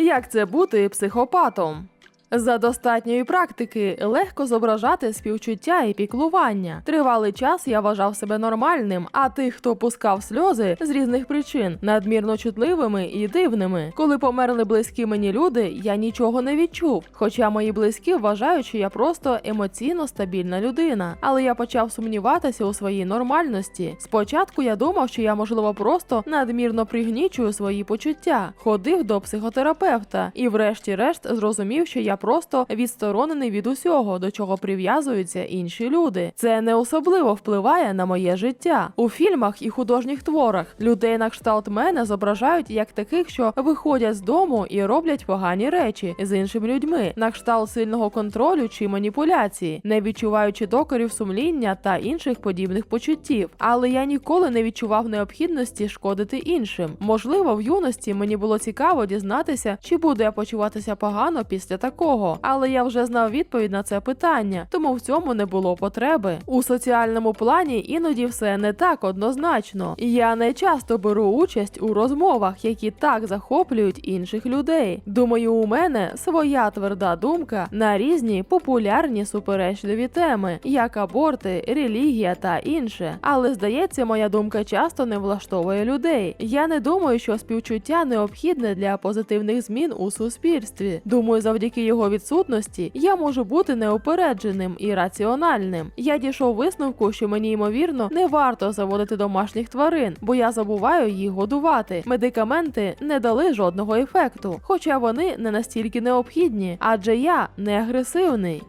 Як це бути психопатом? За достатньої практики легко зображати співчуття і піклування. Тривалий час я вважав себе нормальним, а тих, хто пускав сльози з різних причин, надмірно чутливими і дивними. Коли померли близькі мені люди, я нічого не відчув. Хоча мої близькі вважають, що я просто емоційно стабільна людина. Але я почав сумніватися у своїй нормальності. Спочатку я думав, що я можливо просто надмірно пригнічую свої почуття, ходив до психотерапевта і, врешті-решт, зрозумів, що я просто відсторонений від усього, до чого прив'язуються інші люди. Це не особливо впливає на моє життя. У фільмах і художніх творах людей на кшталт мене зображають як таких, що виходять з дому і роблять погані речі з іншими людьми, на кшталт сильного контролю чи маніпуляції, не відчуваючи докорів сумління та інших подібних почуттів. Але я ніколи не відчував необхідності шкодити іншим. Можливо, в юності мені було цікаво дізнатися, чи буду я почуватися погано після такого, але я вже знав відповідь на це питання, тому в цьому не було потреби. У соціальному плані іноді все не так однозначно. Я не часто беру участь у розмовах, які так захоплюють інших людей. Думаю, у мене своя тверда думка на різні популярні суперечливі теми, як аборти, релігія та інше. Але здається, моя думка часто не влаштовує людей. Я не думаю, що співчуття необхідне для позитивних змін у суспільстві. Думаю, завдяки його відсутності я можу бути неупередженим і раціональним. Я дійшов висновку, що мені ймовірно не варто заводити домашніх тварин, бо я забуваю їх годувати. Медикаменти не дали жодного ефекту, хоча вони не настільки необхідні, адже я не агресивний.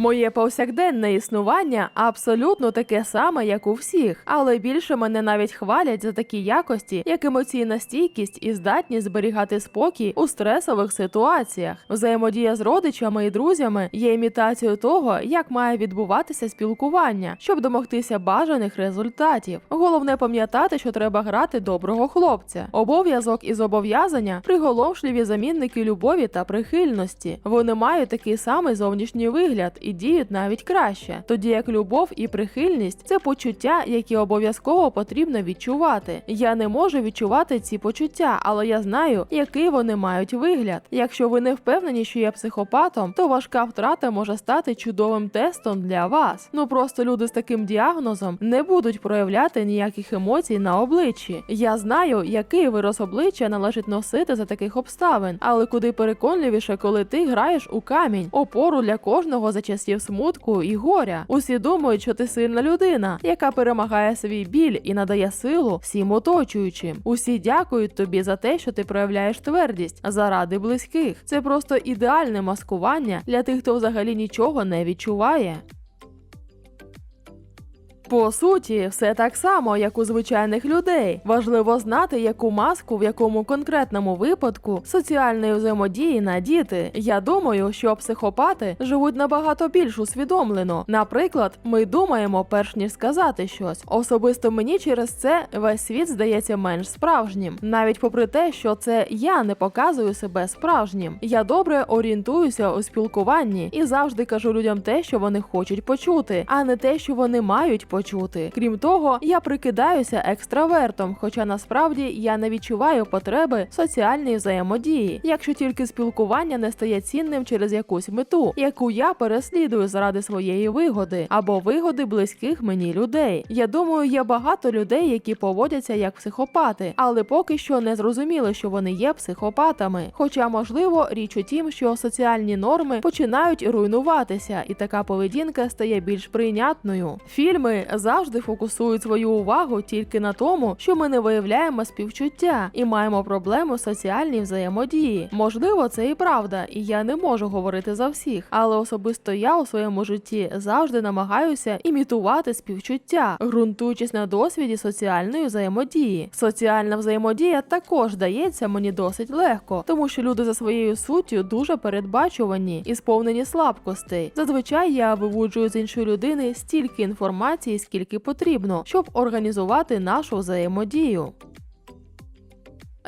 Моє повсякденне існування абсолютно таке саме, як у всіх, але більше мене навіть хвалять за такі якості, як емоційна стійкість і здатність зберігати спокій у стресових ситуаціях. Взаємодія з родичами і друзями є імітацією того, як має відбуватися спілкування, щоб домогтися бажаних результатів. Головне пам'ятати, що треба грати доброго хлопця. Обов'язок і зобов'язання приголомшливі замінники любові та прихильності. Вони мають такий самий зовнішній вигляд діють навіть краще, тоді як любов і прихильність це почуття, які обов'язково потрібно відчувати. Я не можу відчувати ці почуття, але я знаю, який вони мають вигляд. Якщо ви не впевнені, що є психопатом, то важка втрата може стати чудовим тестом для вас. Ну просто люди з таким діагнозом не будуть проявляти ніяких емоцій на обличчі. Я знаю, який вираз обличчя належить носити за таких обставин, але куди переконливіше, коли ти граєш у камінь, опору для кожного за часів смутку і горя. Усі думають, що ти сильна людина, яка перемагає свій біль і надає силу всім оточуючим. Усі дякують тобі за те, що ти проявляєш твердість заради близьких. Це просто ідеальне маскування для тих, хто взагалі нічого не відчуває. По суті, все так само, як у звичайних людей. Важливо знати, яку маску в якому конкретному випадку соціальної взаємодії надіти. Я думаю, що психопати живуть набагато більш усвідомлено. Наприклад, ми думаємо, перш ніж сказати щось. Особисто мені через це весь світ здається менш справжнім, навіть попри те, що це я не показую себе справжнім. Я добре орієнтуюся у спілкуванні і завжди кажу людям те, що вони хочуть почути, а не те, що вони мають почути. Крім того, я прикидаюся екстравертом, хоча насправді я не відчуваю потреби соціальної взаємодії, якщо тільки спілкування не стає цінним через якусь мету, яку я переслідую заради своєї вигоди або вигоди близьких мені людей. Я думаю, є багато людей, які поводяться як психопати, але поки що не зрозуміли, що вони є психопатами. Хоча, можливо, річ у тім, що соціальні норми починають руйнуватися, і така поведінка стає більш прийнятною. Фільми завжди фокусують свою увагу тільки на тому, що ми не виявляємо співчуття і маємо проблему соціальній взаємодії. Можливо, це і правда, і я не можу говорити за всіх, але особисто я у своєму житті завжди намагаюся імітувати співчуття, ґрунтуючись на досвіді соціальної взаємодії. Соціальна взаємодія також дається мені досить легко, тому що люди за своєю суттю дуже передбачувані і сповнені слабкостей. Зазвичай я вивуджую з іншої людини стільки інформації, скільки потрібно, щоб організувати нашу взаємодію.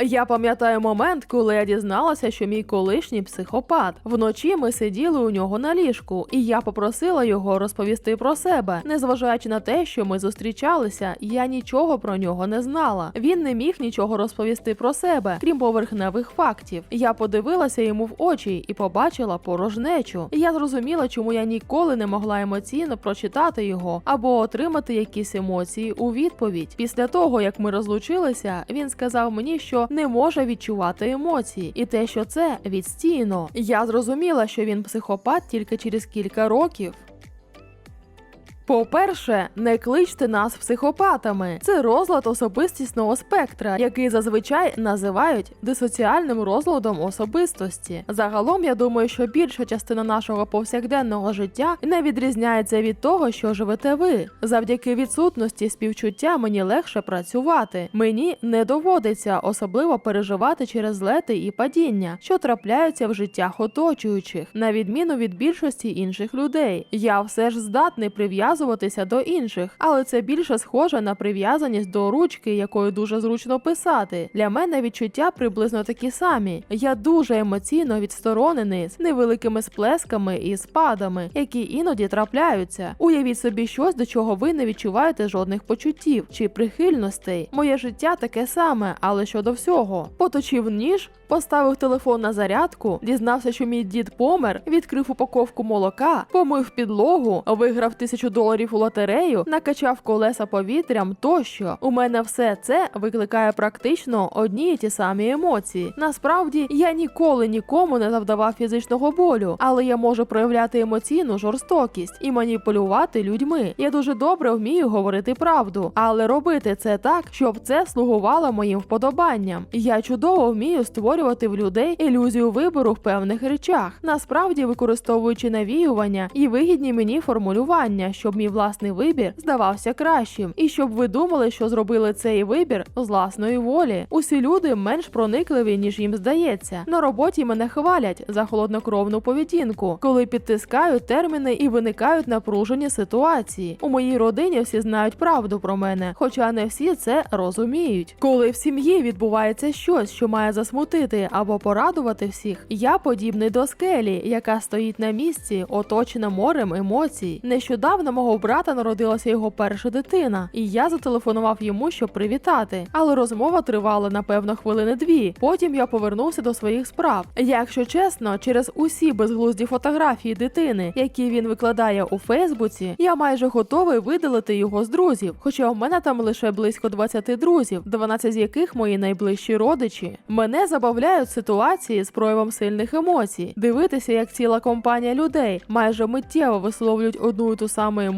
Я пам'ятаю момент, коли я дізналася, що мій колишній психопат. Вночі ми сиділи у нього на ліжку, і я попросила його розповісти про себе. Незважаючи на те, що ми зустрічалися, я нічого про нього не знала. Він не міг нічого розповісти про себе, крім поверхневих фактів. Я подивилася йому в очі і побачила порожнечу. Я зрозуміла, чому я ніколи не могла емоційно прочитати його або отримати якісь емоції у відповідь. Після того, як ми розлучилися, він сказав мені, що не може відчувати емоції, і те, що це відстійно. Я зрозуміла, що він психопат тільки через кілька років. По-перше, не кличте нас психопатами. Це розлад особистісного спектра, який зазвичай називають дисоціальним розладом особистості. Загалом, я думаю, що більша частина нашого повсякденного життя не відрізняється від того, що живете ви. Завдяки відсутності співчуття мені легше працювати. Мені не доводиться особливо переживати через злети і падіння, що трапляються в життях оточуючих, на відміну від більшості інших людей. Я все ж здатний прив'язуватися до інших, але це більше схоже на прив'язаність до ручки, якою дуже зручно писати. Для мене відчуття приблизно такі самі. Я дуже емоційно відсторонений з невеликими сплесками і спадами, які іноді трапляються. Уявіть собі щось, до чого ви не відчуваєте жодних почуттів чи прихильностей. Моє життя таке саме, але щодо всього. Поточив ніж, поставив телефон на зарядку, дізнався, що мій дід помер, відкрив упаковку молока, помив підлогу, виграв тисячу доларів у лотерею, накачав колеса повітрям тощо. У мене все це викликає практично одні й ті самі емоції. Насправді я ніколи нікому не завдавав фізичного болю, але я можу проявляти емоційну жорстокість і маніпулювати людьми. Я дуже добре вмію говорити правду, але робити це так, щоб це слугувало моїм вподобанням. Я чудово вмію створювати в людей ілюзію вибору в певних речах, насправді використовуючи навіювання і вигідні мені формулювання, щоб мій власний вибір здавався кращим, і щоб ви думали, що зробили цей вибір з власної волі. Усі люди менш проникливі, ніж їм здається. На роботі мене хвалять за холоднокровну поведінку, коли підтискають терміни і виникають напружені ситуації. У моїй родині всі знають правду про мене, хоча не всі це розуміють. Коли в сім'ї відбувається щось, що має засмутити або порадувати всіх, я подібний до скелі, яка стоїть на місці, оточена морем емоцій. Нещодавно мого брата народилася його перша дитина, і я зателефонував йому, щоб привітати. Але розмова тривала напевно хвилини дві. Потім я повернувся до своїх справ. Якщо чесно, через усі безглузді фотографії дитини, які він викладає у Фейсбуці, я майже готовий видалити його з друзів. Хоча у мене там лише близько 20 друзів, 12 з яких мої найближчі родичі. Мене забавляють ситуації з проявом сильних емоцій. Дивитися, як ціла компанія людей майже миттєво висловлюють одну і ту саму емоцію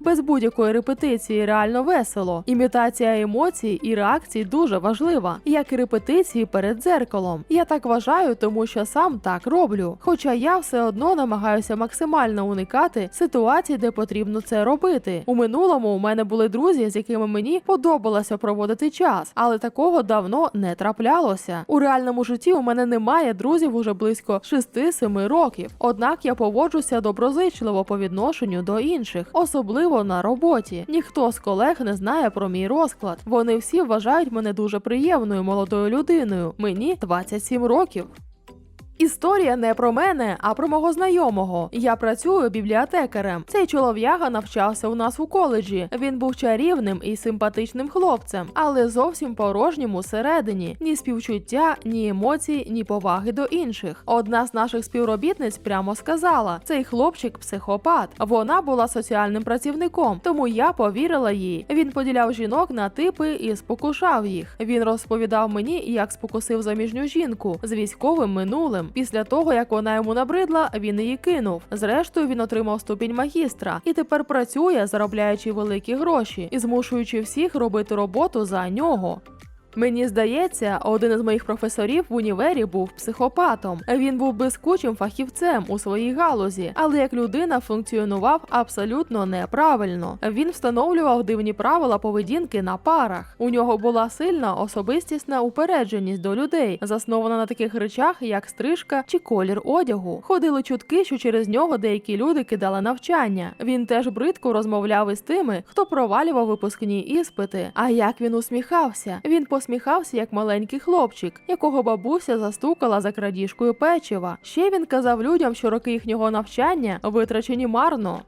без будь-якої репетиції, реально весело. Імітація емоцій і реакцій дуже важлива, як і репетиції перед дзеркалом. Я так вважаю, тому що сам так роблю. Хоча я все одно намагаюся максимально уникати ситуацій, де потрібно це робити. У минулому у мене були друзі, з якими мені подобалося проводити час, але такого давно не траплялося. У реальному житті у мене немає друзів уже близько 6-7 років. Однак я поводжуся доброзичливо по відношенню до інших, особливо на роботі. Ніхто з колег не знає про мій розклад. Вони всі вважають мене дуже приємною молодою людиною. Мені 27 років. Історія не про мене, а про мого знайомого. Я працюю бібліотекарем. Цей чолов'яга навчався у нас у коледжі. Він був чарівним і симпатичним хлопцем, але зовсім порожнім усередині. Ні співчуття, ні емоцій, ні поваги до інших. Одна з наших співробітниць прямо сказала: цей хлопчик психопат. Вона була соціальним працівником, тому я повірила їй. Він поділяв жінок на типи і спокушав їх. Він розповідав мені, як спокусив заміжню жінку з військовим минулим. Після того, як вона йому набридла, він її кинув. Зрештою, він отримав ступінь магістра і тепер працює, заробляючи великі гроші і змушуючи всіх робити роботу за нього. Мені здається, один із моїх професорів в універі був психопатом. Він був блискучим фахівцем у своїй галузі, але як людина функціонував абсолютно неправильно. Він встановлював дивні правила поведінки на парах. У нього була сильна особистісна упередженість до людей, заснована на таких речах, як стрижка чи колір одягу. Ходили чутки, що через нього деякі люди кидали навчання. Він теж бридко розмовляв із тими, хто провалював випускні іспити. А як він усміхався? Він посміхався як маленький хлопчик, якого бабуся застукала за крадіжкою печива. Ще він казав людям, що роки їхнього навчання витрачені марно.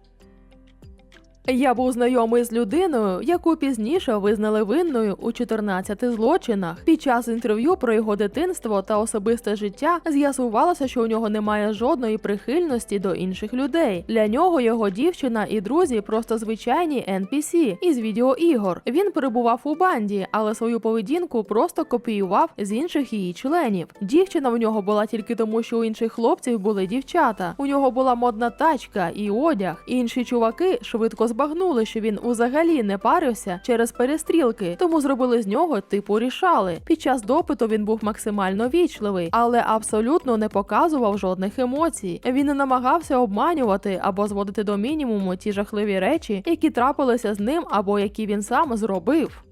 Я був знайомий з людиною, яку пізніше визнали винною у 14 злочинах. Під час інтерв'ю про його дитинство та особисте життя з'ясувалося, що у нього немає жодної прихильності до інших людей. Для нього його дівчина і друзі просто звичайні NPC із відеоігор. Він перебував у банді, але свою поведінку просто копіював з інших її членів. Дівчина в нього була тільки тому, що у інших хлопців були дівчата. У нього була модна тачка і одяг. Інші чуваки швидко збагнули, що він взагалі не парився через перестрілки, тому зробили з нього типу рішали. Під час допиту він був максимально вічливий, але абсолютно не показував жодних емоцій. Він намагався обманювати або зводити до мінімуму ті жахливі речі, які трапилися з ним або які він сам зробив.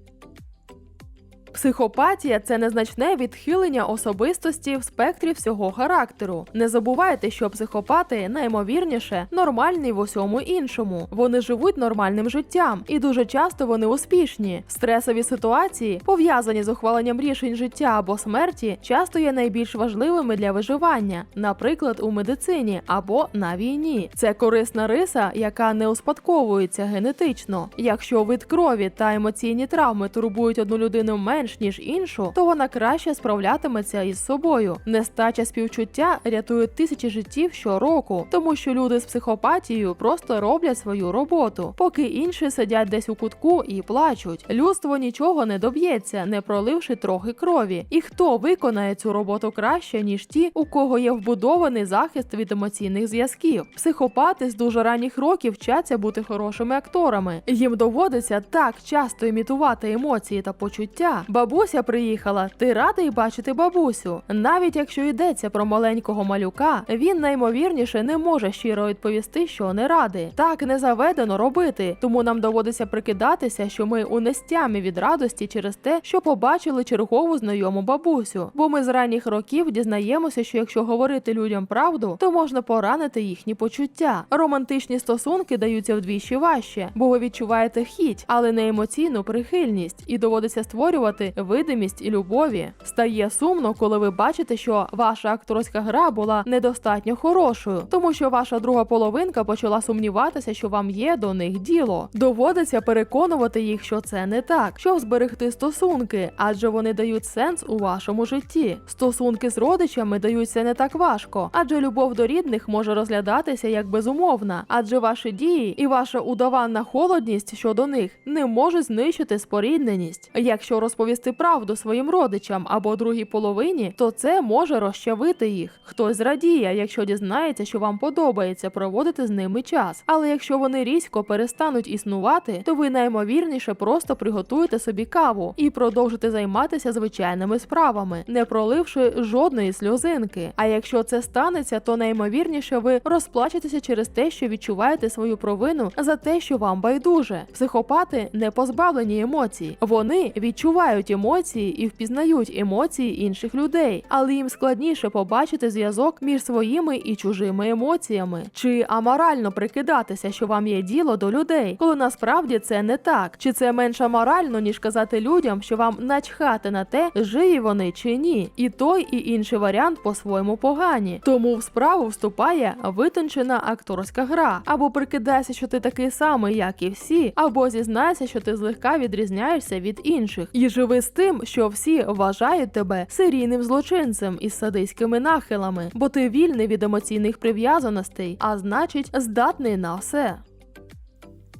Психопатія це незначне відхилення особистості в спектрі всього характеру. Не забувайте, що психопати наймовірніше нормальні в усьому іншому. Вони живуть нормальним життям, і дуже часто вони успішні. Стресові ситуації, пов'язані з ухваленням рішень життя або смерті, часто є найбільш важливими для виживання, наприклад, у медицині або на війні. Це корисна риса, яка не успадковується генетично. Якщо вид крові та емоційні травми турбують одну людину менш ніж іншу, то вона краще справлятиметься із собою. Нестача співчуття рятує тисячі життів щороку, тому що люди з психопатією просто роблять свою роботу, поки інші сидять десь у кутку і плачуть. Людство нічого не доб'ється, не проливши трохи крові. І хто виконає цю роботу краще, ніж ті, у кого є вбудований захист від емоційних зв'язків. Психопати з дуже ранніх років вчаться бути хорошими акторами. Їм доводиться так часто імітувати емоції та почуття. Бабуся приїхала. Ти радий бачити бабусю. Навіть якщо йдеться про маленького малюка, він наймовірніше не може щиро відповісти, що не радий. Так не заведено робити, тому нам доводиться прикидатися, що ми у нестямі від радості через те, що побачили чергову знайому бабусю. Бо ми з ранніх років дізнаємося, що якщо говорити людям правду, то можна поранити їхні почуття. Романтичні стосунки даються вдвічі важче, бо ви відчуваєте хіть, але не емоційну прихильність, і доводиться створювати видимість і любові. Стає сумно, коли ви бачите, що ваша акторська гра була недостатньо хорошою, тому що ваша друга половинка почала сумніватися, що вам є до них діло. Доводиться переконувати їх, що це не так, щоб зберегти стосунки, адже вони дають сенс у вашому житті. Стосунки з родичами даються не так важко, адже любов до рідних може розглядатися як безумовна, адже ваші дії і ваша удаванна холодність щодо них не може знищити спорідненість. Якщо розповісти правду своїм родичам або другій половині, то це може розчавити їх. Хтось зрадіє, якщо дізнається, що вам подобається проводити з ними час. Але якщо вони різко перестануть існувати, то ви наймовірніше просто приготуєте собі каву і продовжите займатися звичайними справами, не проливши жодної сльозинки. А якщо це станеться, то наймовірніше ви розплачетеся через те, що відчуваєте свою провину за те, що вам байдуже. Психопати не позбавлені емоцій. Вони відчувають емоції і впізнають емоції інших людей, але їм складніше побачити зв'язок між своїми і чужими емоціями. Чи аморально прикидатися, що вам є діло до людей, коли насправді це не так? Чи це менш аморально, ніж казати людям, що вам начхати на те, живі вони чи ні? І той, і інший варіант по-своєму погані. Тому в справу вступає витончена акторська гра, або прикидайся, що ти такий самий, як і всі, або зізнайся, що ти злегка відрізняєшся від інших, і живи з тим, що всі вважають тебе серійним злочинцем із садиськими нахилами, бо ти вільний від емоційних прив'язаностей, а значить, здатний на все.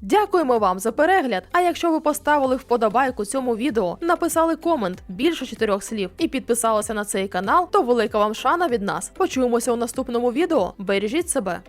Дякуємо вам за перегляд. А якщо ви поставили вподобайку цьому відео, написали комент більше чотирьох слів і підписалися на цей канал, то велика вам шана від нас. Почуємося у наступному відео. Бережіть себе.